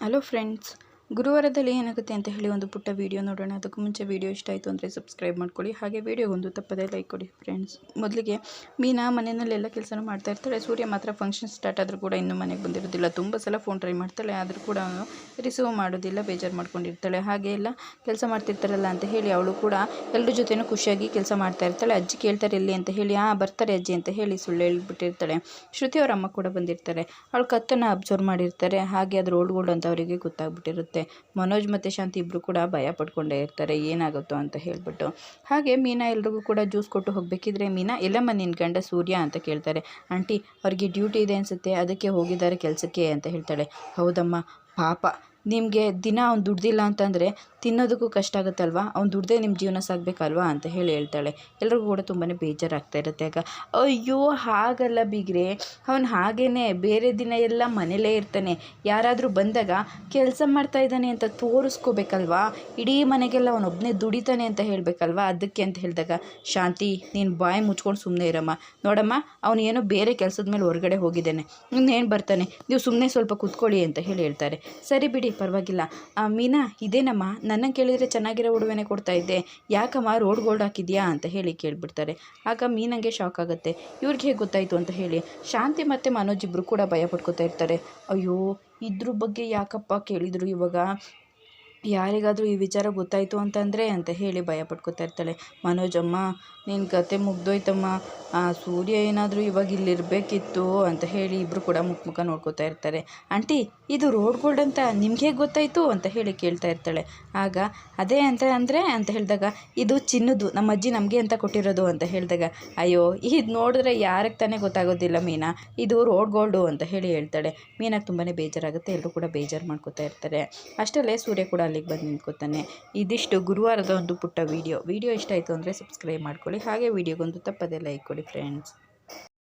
Hello friends ಗುರುವಾರದಲ್ಲಿ ಏನಾಗುತ್ತೆ ಅಂತ ಹೇಳಿ ಒಂದು ಪುಟ್ಟ ವೀಡಿಯೋ ನೋಡೋಣ. ಅದಕ್ಕೂ ಮುಂಚೆ ವೀಡಿಯೋ ಇಷ್ಟ ಆಯಿತು ಅಂದರೆ ಸಬ್ಸ್ಕ್ರೈಬ್ ಮಾಡ್ಕೊಳ್ಳಿ. ಹಾಗೆ ವೀಡಿಯೋಗೊಂದು ತಪ್ಪದೇ ಲೈಕ್ ಕೊಡಿ ಫ್ರೆಂಡ್ಸ್ ಮೊದಲಿಗೆ ಮೀನಾ ಮನೆಯಲ್ಲೆಲ್ಲ ಕೆಲಸನೂ ಮಾಡ್ತಾ ಇರ್ತಾಳೆ. ಸೂರ್ಯ ಮಾತ್ರ ಫಂಕ್ಷನ್ ಸ್ಟಾರ್ಟ್ ಆದರೂ ಕೂಡ ಇನ್ನೂ ಮನೆಗೆ ಬಂದಿರೋದಿಲ್ಲ. ತುಂಬ ಸಲ ಫೋನ್ ಟ್ರೈ ಮಾಡ್ತಾಳೆ. ಆದರೂ ಕೂಡ ರಿಸೀವ್ ಮಾಡೋದಿಲ್ಲ, ಬೇಜಾರು ಮಾಡ್ಕೊಂಡಿರ್ತಾಳೆ. ಹಾಗೆ ಎಲ್ಲ ಕೆಲಸ ಮಾಡ್ತಿರ್ತಾರಲ್ಲ ಅಂತ ಹೇಳಿ ಅವಳು ಕೂಡ ಎಲ್ಲರ ಜೊತೆನೂ ಖುಷಿಯಾಗಿ ಕೆಲಸ ಮಾಡ್ತಾ ಇರ್ತಾಳೆ. ಅಜ್ಜಿ ಕೇಳ್ತಾರೆ ಇಲ್ಲಿ ಅಂತ ಹೇಳಿ ಆ ಬರ್ತಾರೆ ಅಜ್ಜಿ ಅಂತ ಹೇಳಿ ಸುಳ್ಳು ಹೇಳ್ಬಿಟ್ಟಿರ್ತಾಳೆ. ಶ್ರುತಿ ಅವರ ಅಮ್ಮ ಕೂಡ ಬಂದಿರ್ತಾರೆ. ಅವಳು ಕತ್ತನ್ನು ಅಬ್ಸರ್ವ್ ಮಾಡಿರ್ತಾರೆ. ಹಾಗೆ ಅದ್ರ ಓಲ್ಡ್ ಅಂತ ಅವರಿಗೆ ಗೊತ್ತಾಗ್ಬಿಟ್ಟಿರುತ್ತೆ. ಮನೋಜ್ ಮತ್ತು ಶಾಂತಿ ಇಬ್ಬರು ಕೂಡ ಭಯ ಪಡ್ಕೊಂಡೇ ಇರ್ತಾರೆ. ಏನಾಗುತ್ತೋ ಅಂತ ಹೇಳಿಬಿಟ್ಟು. ಹಾಗೆ ಮೀನಾ ಎಲ್ರಿಗೂ ಕೂಡ ಜ್ಯೂಸ್ ಕೊಟ್ಟು ಹೋಗಬೇಕಿದ್ರೆ ಮೀನಾ ಎಲ್ಲಮ್ಮ ನಿನ್ನ ಗಂಡ ಸೂರ್ಯ ಅಂತ ಕೇಳ್ತಾರೆ. ಆಂಟಿ, ಅವ್ರಿಗೆ ಡ್ಯೂಟಿ ಇದೆ ಅನಿಸುತ್ತೆ. ಅದಕ್ಕೆ ಹೋಗಿದ್ದಾರೆ ಕೆಲಸಕ್ಕೆ, ಅಂತ ಹೇಳ್ತಾಳೆ. ಹೌದಮ್ಮ ಪಾಪ. ನಿಮಗೆ ದಿನ ಅವ್ನು ದುಡ್ದಿಲ್ಲ ಅಂತಂದರೆ ತಿನ್ನೋದಕ್ಕೂ ಕಷ್ಟ ಆಗುತ್ತಲ್ವಾ? ಅವ್ನು ದುಡ್ದೇ ನಿಮ್ಮ ಜೀವನ ಸಾಗಬೇಕಲ್ವಾ ಅಂತ ಹೇಳಿ ಹೇಳ್ತಾಳೆ. ಎಲ್ರಿಗೂ ಕೂಡ ತುಂಬಾ ಬೇಜಾರಾಗ್ತಾ ಇರುತ್ತೆ ಆಗ. ಅಯ್ಯೋ, ಹಾಗಲ್ಲ ಬಿಗ್ರೆ. ಅವ್ನು ಹಾಗೇ ಬೇರೆ ದಿನ ಎಲ್ಲ ಮನೇಲೇ ಇರ್ತಾನೆ. ಯಾರಾದರೂ ಬಂದಾಗ ಕೆಲಸ ಮಾಡ್ತಾ ಇದ್ದಾನೆ ಅಂತ ತೋರಿಸ್ಕೋಬೇಕಲ್ವಾ? ಇಡೀ ಮನೆಗೆಲ್ಲ ಅವನೊಬ್ಬನೇ ದುಡಿತಾನೆ ಅಂತ ಹೇಳಬೇಕಲ್ವಾ? ಅದಕ್ಕೆ ಅಂತ ಹೇಳಿದಾಗ, ಶಾಂತಿ, ನೀನು ಬಾಯಿ ಮುಚ್ಕೊಂಡು ಸುಮ್ಮನೆ ಇರಮ್ಮ. ನೋಡಮ್ಮ ಅವನೇನೋ ಬೇರೆ ಕೆಲಸದ ಮೇಲೆ ಹೊರಗಡೆ ಹೋಗಿದ್ದಾನೆ. ಇನ್ನೇನು ಬರ್ತಾನೆ? ನೀವು ಸುಮ್ಮನೆ ಸ್ವಲ್ಪ ಕುತ್ಕೊಳ್ಳಿ ಅಂತ ಹೇಳಿ ಹೇಳ್ತಾರೆ. ಸರಿ ಬಿಡಿ, ಪರವಾಗಿಲ್ಲ. ಮೀನಾ ಇದೇನಮ್ಮ ನನ್ನ ಕೇಳಿದರೆ ಚೆನ್ನಾಗಿರೋ ಉಡುವೆನೆ ಕೊಡ್ತಾ ಇದ್ದೆ. ಯಾಕಮ್ಮ, ರೋಡ್ ಗೋಲ್ಡ್ ಹಾಕಿದ್ಯಾ ಅಂತ ಹೇಳಿ ಕೇಳಿಬಿಡ್ತಾರೆ. ಆಗ ಮೀನಂಗೆ ಶಾಕ್ ಆಗುತ್ತೆ. ಇವ್ರಿಗೆ ಹೇಗೆ ಗೊತ್ತಾಯಿತು ಅಂತ ಹೇಳಿ. ಶಾಂತಿ ಮತ್ತು ಮನೋಜ್ ಇಬ್ಬರು ಕೂಡ ಭಯ ಪಡ್ಕೋತಾ ಇರ್ತಾರೆ. ಅಯ್ಯೋ, ಇದ್ರ ಬಗ್ಗೆ ಯಾಕಪ್ಪ ಕೇಳಿದರು ಇವಾಗ? ಯಾರಿಗಾದರೂ ಈ ವಿಚಾರ ಗೊತ್ತಾಯಿತು ಅಂತಂದರೆ ಅಂತ ಹೇಳಿ ಭಯ ಪಡ್ಕೊತಾ ಇರ್ತಾಳೆ. ಮನೋಜಮ್ಮ ನಿನ್ನ ಕತೆ ಮುಗ್ದೋಯ್ತಮ್ಮ. ಆ, ಸೂರ್ಯ ಏನಾದರೂ ಇವಾಗ ಇಲ್ಲಿರಬೇಕಿತ್ತು ಅಂತ ಹೇಳಿ ಇಬ್ಬರು ಕೂಡ ಮುಖ ಮುಖ ನೋಡ್ಕೋತಾ ಇರ್ತಾರೆ. ಆಂಟಿ, ಇದು ರೋಡ್ ಗೋಲ್ಡ್ ಅಂತ ನಿಮಗೆ ಗೊತ್ತಾಯಿತು? ಅಂತ ಹೇಳಿ ಕೇಳ್ತಾ ಇರ್ತಾಳೆ. ಆಗ, ಅದೇ ಅಂತ ಅಂದರೆ? ಅಂತ ಹೇಳಿದಾಗ, ಇದು ಚಿನ್ನದು ನಮ್ಮ ಅಜ್ಜಿ ನಮಗೆ ಅಂತ ಕೊಟ್ಟಿರೋದು? ಅಂತ ಹೇಳಿದಾಗ, ಅಯ್ಯೋ, ಇದು ನೋಡಿದ್ರೆ ಯಾರಿಗೆ ತಾನೇ ಗೊತ್ತಾಗೋದಿಲ್ಲ ಮೀನಾ. ಇದು ರೋಡ್ ಗೋಲ್ಡು, ಅಂತ ಹೇಳಿ ಹೇಳ್ತಾಳೆ. ಮೀನಾಗೆ ತುಂಬಾ ಬೇಜಾರಾಗುತ್ತೆ. ಎಲ್ಲರೂ ಕೂಡ ಬೇಜಾರು ಮಾಡ್ಕೋತಾ ಇರ್ತಾರೆ. ಅಷ್ಟರಲ್ಲೇ ಸೂರ್ಯ ಕೂಡ ಅಲ್ಲಿಗೆ ಬಂದು ನಿಂತ್ಕೋತಾನೆ. ಇದಿಷ್ಟು ಗುರುವಾರದ ಒಂದು ಪುಟ್ಟ ವೀಡಿಯೋ ವೀಡಿಯೋ ಇಷ್ಟ ಆಯಿತು ಅಂದರೆ ಸಬ್ಸ್ಕ್ರೈಬ್ ಮಾಡ್ಕೊಳ್ಳಿ. ಹಾಗೆ ವೀಡಿಯೋಗೊಂದು ತಪ್ಪದೇ ಲೈಕ್ ಕೊಡಿ ಫ್ರೆಂಡ್ಸ್